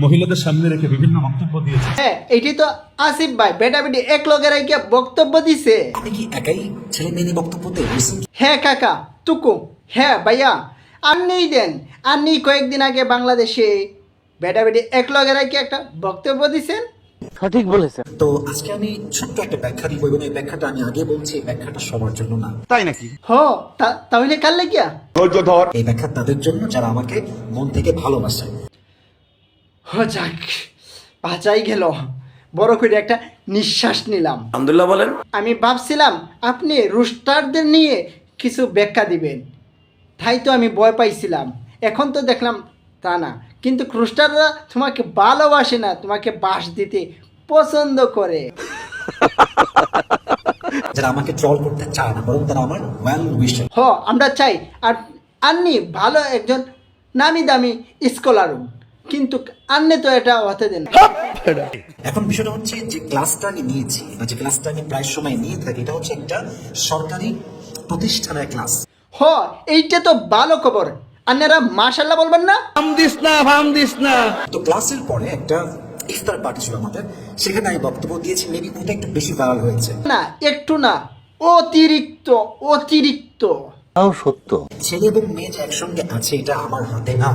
মহিলাদের সামনে রেখে বিভিন্ন বক্তব্য দিয়েছে। হ্যাঁ এটি তো আসিফ ভাই বেটা বেটি এক লগের আইকে বক্তব্য দিছে। আপনি কি একাই ছেলে মেয়ে বক্তব্য দেন হ্যাঁ কাকা টুকু। হ্যাঁ ভাইয়া। আপনিই দেন আপনি কয়েকদিন আগে বাংলাদেশে বেটা বেটি এক লগের আইকে একটা বক্তব্য দিছেন। সঠিক বলেছেন। তো আজকে আমি ছোট্ট একটা ব্যাখ্যা দিব এবং এই ব্যাখ্যাটা আমি আগে বলছি এই ব্যাখ্যাটা সবার জন্য না। তাই নাকি? হ তা- তাহলে কাল লেগিয়া? এই ব্যাখ্যা তাদের জন্য যারা আমাকে মন থেকে ভালোবাসে। যাক বাঁচাই গেল। বড় করে একটা নিঃশ্বাস নিলাম। আলহামদুলিল্লাহ বলেন। আমি ভাবছিলাম আপনি রুস্টারদের নিয়ে কিছু ব্যাখ্যা দিবেন। তাই তো আমি ভয় পাইছিলাম। এখন তো দেখলাম তা না। কিন্তু রুস্টাররা তোমাকে ভালোবাসে না তোমাকে বাস দিতে পছন্দ করে। যারা আমাকে ট্রল করতে চায় না বরং তারা আমার ওয়েল উইশার হ আমরা চাই। আর আন্নি ভালো একজন নামি দামি স্কলার কিন্তু আন্নে তো এটা হতে দেন এখন বিষয়টা হচ্ছে যে ক্লাসটা আমি নিয়েছি বা যে ক্লাসটা আমি প্রায় সময় নিয়ে থাকি এটা হচ্ছে একটা সরকারি প্রতিষ্ঠানের ক্লাস। হ এইটা তো ভালো খবর। আন্নেরা মাশাল্লাহ বলবেন না? হাম দিস না হাম দিস না। তো ক্লাসের পরে একটা ইফতার পার্টি ছিল আমাদের সেখানে আমি বক্তব্য দিয়েছি মেবি ওটা একটু বেশি ভাইরাল হয়েছে। না একটু না অতিরিক্ত অতিরিক্ত। তাও সত্য। ছেলে এবং মেয়ে যে একসঙ্গে আছে এটা আমার হাতে না।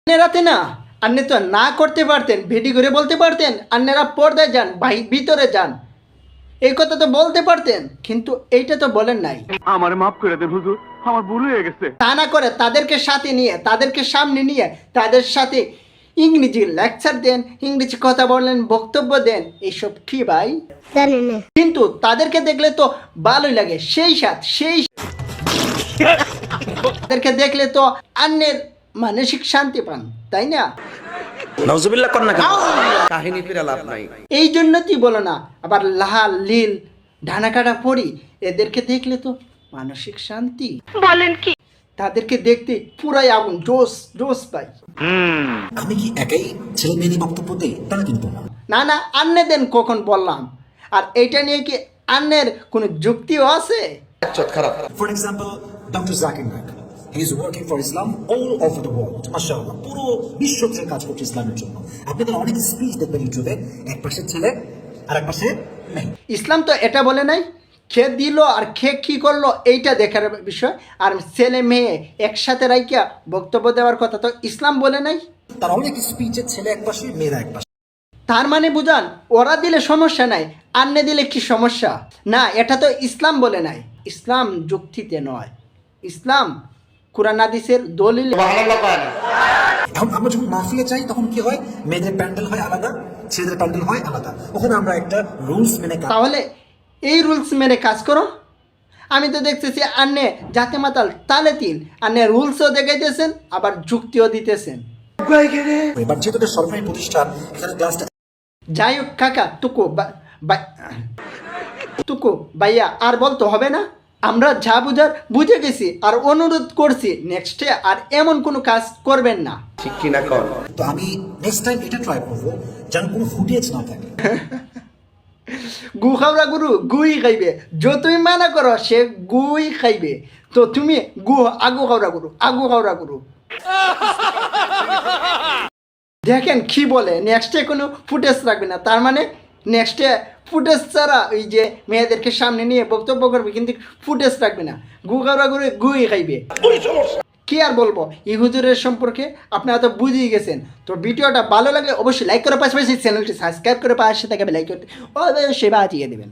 আন্নেরাতে না। আন্নে তো না করতে পারতেন ভিডি করে বলতে পারতেন আন্নেরা পর্দায় যান বাই ভিতরে যান এই কথা তো বলতে পারতেন কিন্তু এইটা তো বলেন নাই আমার মাফ করে দেন হুজুর আমার ভুল হয়ে গেছে তা না করে তাদেরকে সাথে নিয়ে তাদেরকে সামনে নিয়ে তাদের সাথে ইংরেজি লেকচার দেন ইংরেজি কথা বলেন বক্তব্য দেন এইসব কি ভাই জানি না কিন্তু তাদেরকে দেখলে তো ভালোই লাগে সেই সাথ সেই তাদেরকে দেখলে তো অন্যের মানসিক শান্তি পান তাই না? কর না কাহিনী ফিরে লাভ নাই। এই জন্য তুই বলো না আবার লাল লীল ঢানা কাটা পড়ি এদেরকে দেখলে তো মানসিক শান্তি। বলেন কি? তাদেরকে দেখতে পুরাই আগুন জোস জোস পাই। আমি কি একাই ছেলে মেয়ে বক্তব্য দিই তা কিন্তু না না না আন্নে দেন কখন বললাম। আর এটা নিয়ে কি আন্নের কোনো যুক্তিও আছে? খারাপ। For example doctor Zakir Naik he is working for Islam all over the world মাশাআল্লাহ পুরো বিশ্ব জুড়ে কাজ করছে ইসলামের জন্য। আপনি তো অনেক স্পিচ দেখবেন ইউটিউবে এক পাশে ছেলে আর এক পাশে মেয়ে। ইসলাম তো এটা বলে নাই খে দিল আর খে কি করল এইটা দেখার বিষয়। আর ছেলে মেয়ে একসাথে রাইকা বক্তব্য দেওয়ার কথা তো ইসলাম বলে নাই। তার অনেক স্পিচে ছেলে এক পাশে মেয়েরা এক পাশে। তার মানে বুঝান ওরা দিলে সমস্যা নাই আন্নে দিলে কি সমস্যা? না এটা তো ইসলাম বলে নাই। ইসলাম যুক্তিতে নয়। ইসলাম কোরআন হাদিসের দলিল এখন আমরা যখন মাহফিলে যাই তখন কি হয়? মেয়েদের প্যান্ডেল হয় আলাদা ছেলেদের প্যান্ডেল হয় আলাদা। ওখানে আমরা একটা রুলস মেনে তাহলে এই রুলস মেনে কাজ করো। আমি তো দেখতেছি আন্নে জাতে মাতাল তালে তিল আন্নে রুলসও দেখাইতেছেন আবার যুক্তিও দিতেছেন। এবার যেহেতু এটা সরকারি প্রতিষ্ঠান এখানে ক্লাসটা যাই হোক কাকা বা- টুকু ভাইয়া আর বলতে হবে না। আমরা যা বুঝার বুঝে গেছি আর অনুরোধ করছি নেক্সটে আর এমন কোনো কাজ করবেন না। ঠিক কিনা কর। তো আমি নেক্সট টাইম এটা ট্রাই করব যেন কোনো ফুটেজ না থাকে। গু খাওয়া গুরু গুই খাইবে। যতই মানা করো সে গুই খাইবে। তো তুমি গু আগু খাওয়া গুরু আগু খাওয়া গুরু। দেখেন কি বলে নেক্সটে কোনো ফুটেজ রাখবে না। তার মানে নেক্সটে ফুটেজ ছাড়া ওই যে মেয়েদেরকে সামনে নিয়ে বক্তব্য করবে কিন্তু ফুটেজ রাখবে না। গু খাওয়া করে গুই খাইবে। কি আর বলব? এই হুজুরের সম্পর্কে আপনারা তো বুঝিয়ে গেছেন। তো ভিডিওটা ভালো লাগলে অবশ্যই লাইক করে পাশাপাশি চ্যানেলটি সাবস্ক্রাইব করে পাশে থাকবে লাইক করতে অবশ্যই বাজিয়ে দেবেন।